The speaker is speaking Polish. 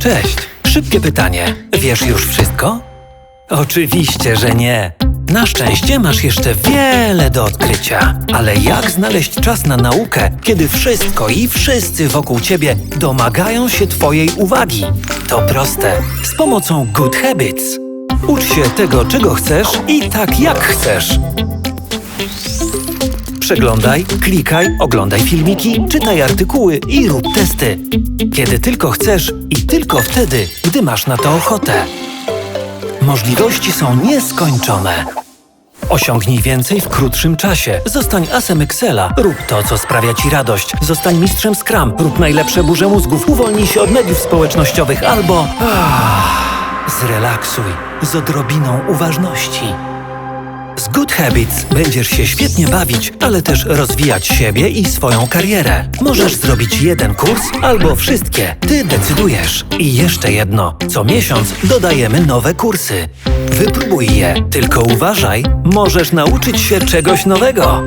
Cześć. Szybkie pytanie. Wiesz już wszystko? Oczywiście, że nie. Na szczęście masz jeszcze wiele do odkrycia. Ale jak znaleźć czas na naukę, kiedy wszystko i wszyscy wokół ciebie domagają się twojej uwagi? To proste. Z pomocą Good Habits. Ucz się tego, czego chcesz i tak jak chcesz. Przeglądaj, klikaj, oglądaj filmiki, czytaj artykuły i rób testy. Kiedy tylko chcesz i tylko wtedy, gdy masz na to ochotę. Możliwości są nieskończone. Osiągnij więcej w krótszym czasie. Zostań asem Excela. Rób to, co sprawia Ci radość. Zostań mistrzem Scrum. Rób najlepsze burze mózgów. Uwolnij się od mediów społecznościowych albo... Ah, zrelaksuj z odrobiną uważności. Good Habits będziesz się świetnie bawić, ale też rozwijać siebie i swoją karierę. Możesz zrobić jeden kurs albo wszystkie. Ty decydujesz. I jeszcze jedno. Co miesiąc dodajemy nowe kursy. Wypróbuj je, tylko uważaj, możesz nauczyć się czegoś nowego.